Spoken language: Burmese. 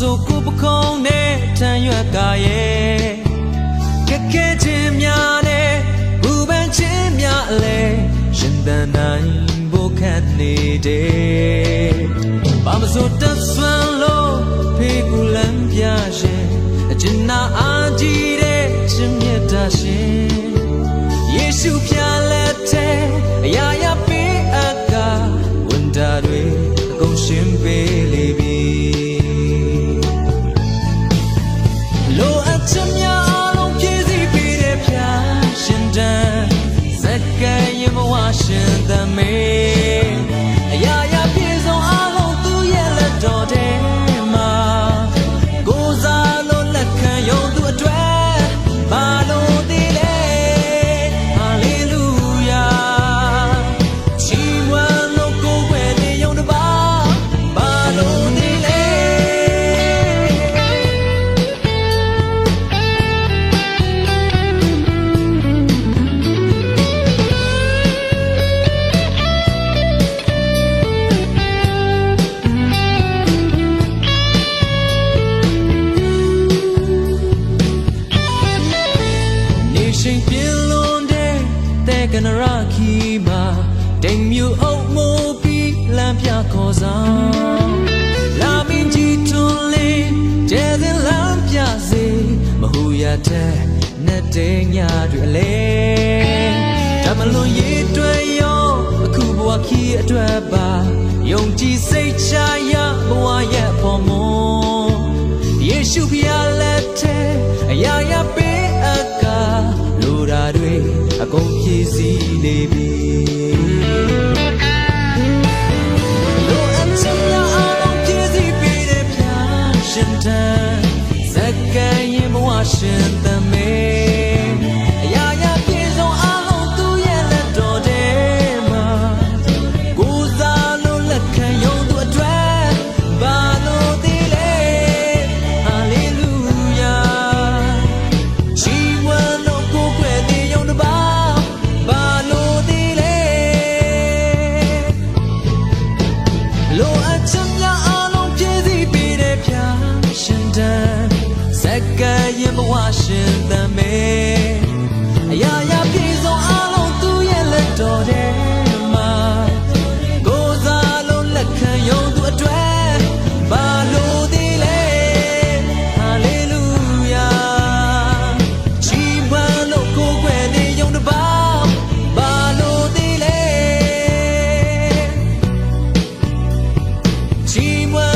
စိုးကိုပခုံးနဲ့ထမ်းရွက်ကရဲ့ကဲကဲချင်းများနဲ့ဘူပန်းချင်းများအလဲရှင်သန်နိုင်ဖို့ခက်နေတယ်ဘာမစိုးတဆွမ်းလို့ဖေးကူလမ်းပြရှင်အကျဉ်းနာအားကြီးတဲ့ချင်းမြတ်တာရှင် ရှင်သမေ နေရှိန်ပြင်းလွန်တဲ့တဲ့ကနရာခီမှာတိမ်မြူအုပ်မိုးပြီးလမ်းပြခေါ်ဆောင်လာမင်းကြီးထွန်းလေးကျဲစင်လမ်းပြစေမဟူရတဲ့နဲ့တဲ့ညတွေအလဲဓမ္မလွန်ရည်တွေရောအခုဘဝခီအတွက်ပါယုံကြည်စိတ်ချရဘဝရဲ့ဖို့မွန်ယေရှုဖျားလက်ထဲအရာ အကုန်ပြည့်စည်နေပြီလိုအပ်ချင်များအလုံးပြည့်စည်ပြီးတဲ့ဖျားရှင်တန်စက္ကန့်ရင်ဘဝရှင်သမေ ရှင်သန်မဲအရာရာပြေဆုံးအလုံးသူရဲ့လက်တော်ထဲမှာကိုစားလုံးလက်ခံယုံသူအတွက်ဘာလို့ဒီလဲဟာလေလုယာချီးမွမ်းလို့ကိုယ်ွယ်နေယုံတပါဘာလို့ဒီလဲချီးမွမ်း